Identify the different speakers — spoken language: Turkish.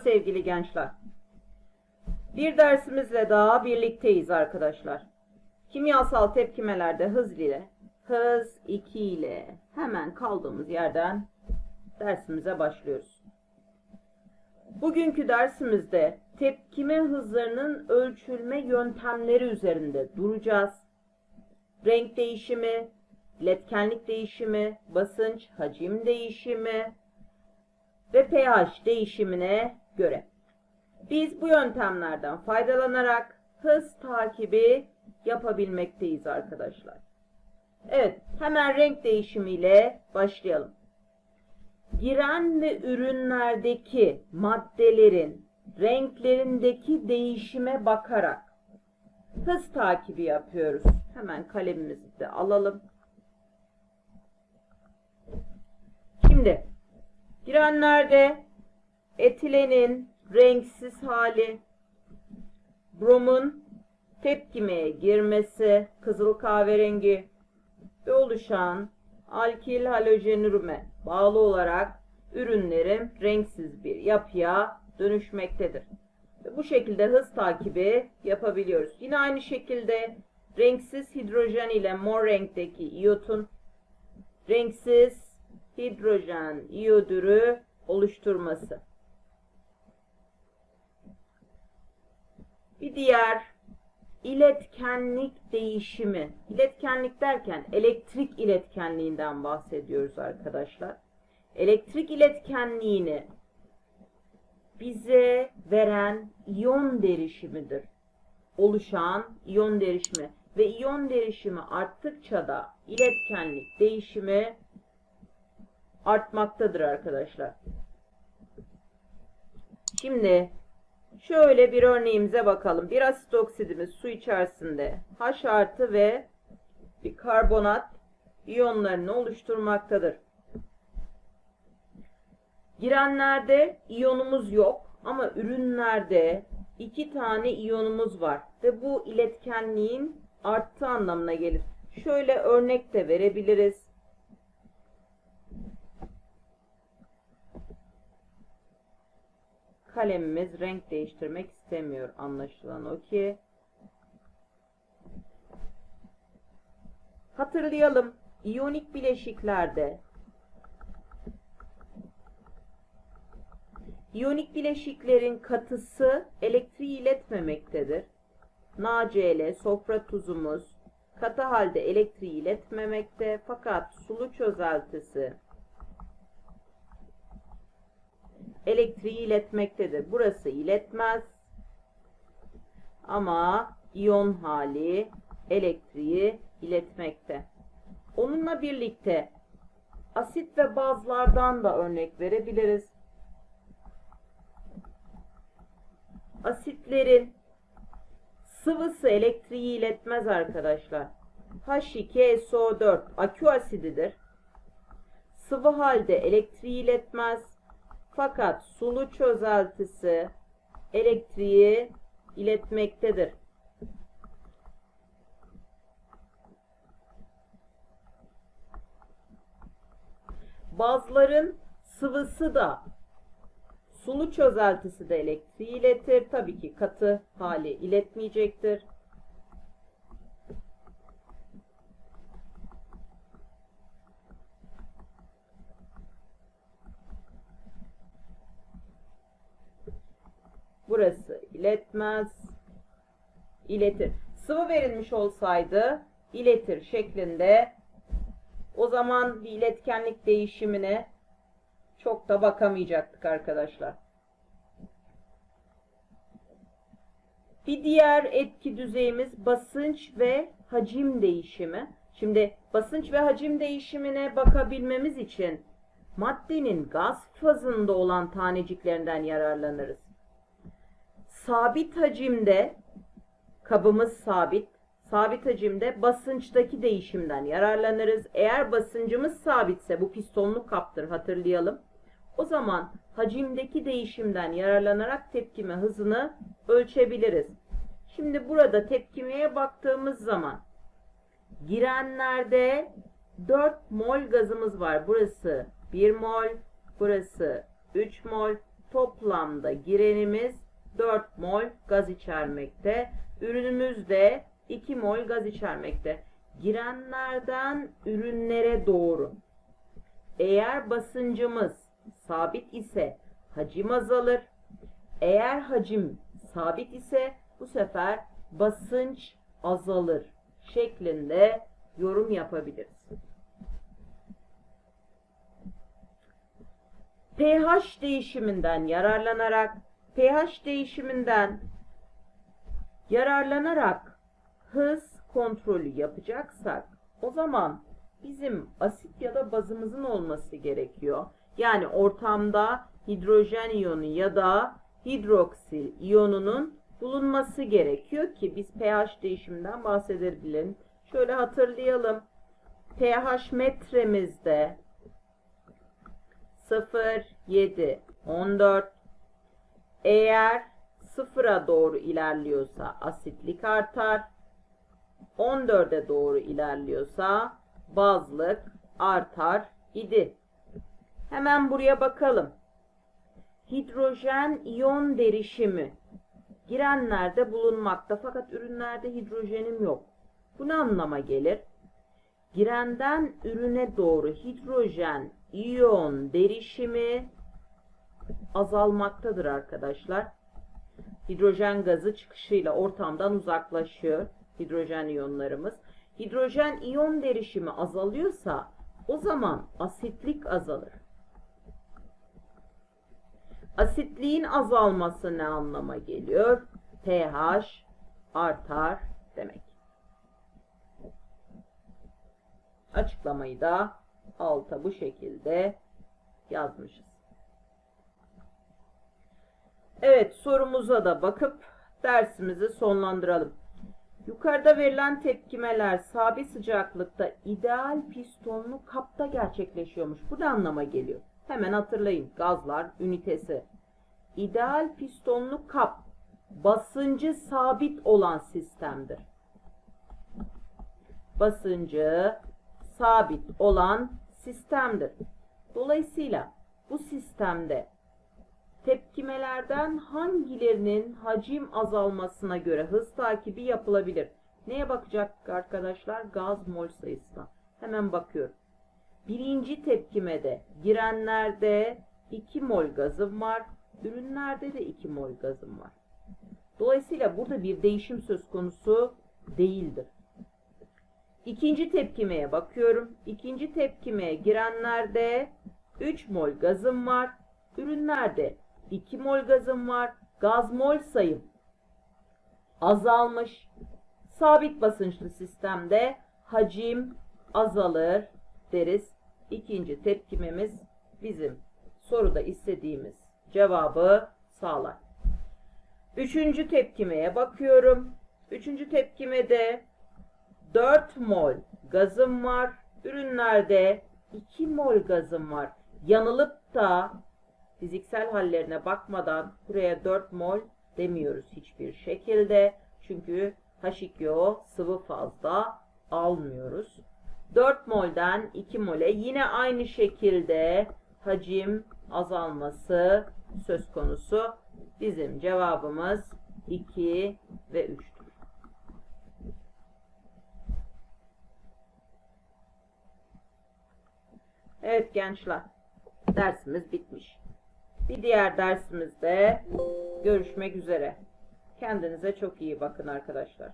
Speaker 1: sevgili gençler. Bir dersimizle daha birlikteyiz arkadaşlar. Kimyasal tepkimelerde hız ile, hız 2 ile hemen kaldığımız yerden dersimize başlıyoruz. Bugünkü dersimizde tepkime hızlarının ölçülme yöntemleri üzerinde duracağız. Renk değişimi, iletkenlik değişimi, basınç, hacim değişimi ve pH değişimine göre. Biz bu yöntemlerden faydalanarak hız takibi yapabilmekteyiz arkadaşlar. Evet, hemen renk değişimiyle başlayalım. Giren ve ürünlerdeki maddelerin renklerindeki değişime bakarak hız takibi yapıyoruz. Hemen kalemimizi de alalım. Şimdi girenlerde etilenin renksiz hali, bromun tepkimeye girmesi, kızıl kahverengi ve oluşan alkil halojenürüme bağlı olarak ürünlerim renksiz bir yapıya dönüşmektedir. Bu şekilde hız takibi yapabiliyoruz. Yine aynı şekilde renksiz hidrojen ile mor renkteki iyotun renksiz hidrojen iyodürü oluşturması. Bir diğer iletkenlik değişimi. İletkenlik derken elektrik iletkenliğinden bahsediyoruz arkadaşlar. Elektrik iletkenliğini bize veren iyon derişimidir. Oluşan iyon derişimi ve iyon derişimi arttıkça da iletkenlik değişimi artmaktadır arkadaşlar. Şimdi şöyle bir örneğimize bakalım. Bir asit oksidimiz su içerisinde H artı ve bir karbonat iyonlarını oluşturmaktadır. Girenlerde iyonumuz yok ama ürünlerde iki tane iyonumuz var ve bu iletkenliğin arttığı anlamına gelir. Şöyle örnek de verebiliriz. Kalemimiz renk değiştirmek istemiyor anlaşılan o ki. Hatırlayalım. İyonik bileşiklerde İyonik bileşiklerin katısı elektriği iletmemektedir. NaCl, sofra tuzumuz katı halde elektriği iletmemekte fakat sulu çözeltisi elektriği iletmektedir. Burası iletmez ama iyon hali elektriği iletmekte. Onunla birlikte asit ve bazlardan da örnek verebiliriz. Asitlerin sıvısı elektriği iletmez arkadaşlar. H2SO4 akü asididir. Sıvı halde elektriği iletmez. Fakat sulu çözeltisi elektriği iletmektedir. Bazların sıvısı da sulu çözeltisi de elektriği iletir. Tabii ki katı hali iletmeyecektir. Burası iletmez. iletir. Sıvı verilmiş olsaydı iletir şeklinde o zaman bir iletkenlik değişimine çok da bakamayacaktık arkadaşlar. Bir diğer etki düzeyimiz basınç ve hacim değişimi. Şimdi basınç ve hacim değişimine bakabilmemiz için maddenin gaz fazında olan taneciklerinden yararlanırız. Sabit hacimde kabımız sabit. Sabit hacimde basınçtaki değişimden yararlanırız. Eğer basıncımız sabitse bu pistonlu kaptır hatırlayalım. O zaman hacimdeki değişimden yararlanarak tepkime hızını ölçebiliriz. Şimdi burada tepkimeye baktığımız zaman girenlerde 4 mol gazımız var. Burası 1 mol, burası 3 mol, toplamda girenimiz 4 mol gaz içermekte. Ürünümüz de 2 mol gaz içermekte. Girenlerden ürünlere doğru. Eğer basıncımız sabit ise hacim azalır. Eğer hacim sabit ise bu sefer basınç azalır şeklinde yorum yapabiliriz. pH değişiminden yararlanarak pH değişiminden yararlanarak hız kontrolü yapacaksak o zaman bizim asit ya da bazımızın olması gerekiyor. Yani ortamda hidrojen iyonu ya da hidroksil iyonunun bulunması gerekiyor ki biz pH değişiminden bahsedebilelim. Şöyle hatırlayalım. pH metremizde 0, 7, 14. Eğer sıfıra doğru ilerliyorsa asitlik artar. 14'e doğru ilerliyorsa bazlık artar idi. Hemen buraya bakalım. Hidrojen iyon derişimi girenlerde bulunmakta fakat ürünlerde hidrojenim yok. Bu ne anlama gelir? Girenden ürüne doğru hidrojen iyon derişimi azalmaktadır arkadaşlar. Hidrojen gazı çıkışıyla ortamdan uzaklaşıyor hidrojen iyonlarımız. Hidrojen iyon derişimi azalıyorsa o zaman asitlik azalır. Asitliğin azalması ne anlama geliyor? pH artar demek. Açıklamayı da alta bu şekilde yazmışız. Evet sorumuza da bakıp dersimizi sonlandıralım. Yukarıda verilen tepkimeler sabit sıcaklıkta ideal pistonlu kapta gerçekleşiyormuş. Bu ne anlama geliyor? Hemen hatırlayın. Gazlar ünitesi. İdeal pistonlu kap basıncı sabit olan sistemdir. Basıncı sabit olan sistemdir. Dolayısıyla bu sistemde tepkimelerden hangilerinin hacim azalmasına göre hız takibi yapılabilir? Neye bakacak arkadaşlar? Gaz mol sayısına. Hemen bakıyorum. Birinci tepkimede girenlerde 2 mol gazım var. Ürünlerde de 2 mol gazım var. Dolayısıyla burada bir değişim söz konusu değildir. İkinci tepkimeye bakıyorum. İkinci tepkimeye girenlerde 3 mol gazım var. Ürünlerde 2 mol gazım var. Gaz mol sayım azalmış. Sabit basınçlı sistemde hacim azalır deriz. İkinci tepkimemiz bizim soruda istediğimiz cevabı sağlar. Üçüncü tepkimeye bakıyorum. Üçüncü tepkimede 4 mol gazım var. Ürünlerde 2 mol gazım var. Yanılıp da fiziksel hallerine bakmadan buraya 4 mol demiyoruz hiçbir şekilde. Çünkü H2O sıvı fazla almıyoruz. 4 molden 2 mole yine aynı şekilde hacim azalması söz konusu. Bizim cevabımız 2 ve 3'tür. Evet gençler, dersimiz bitmiş. Bir diğer dersimizde görüşmek üzere. Kendinize çok iyi bakın arkadaşlar.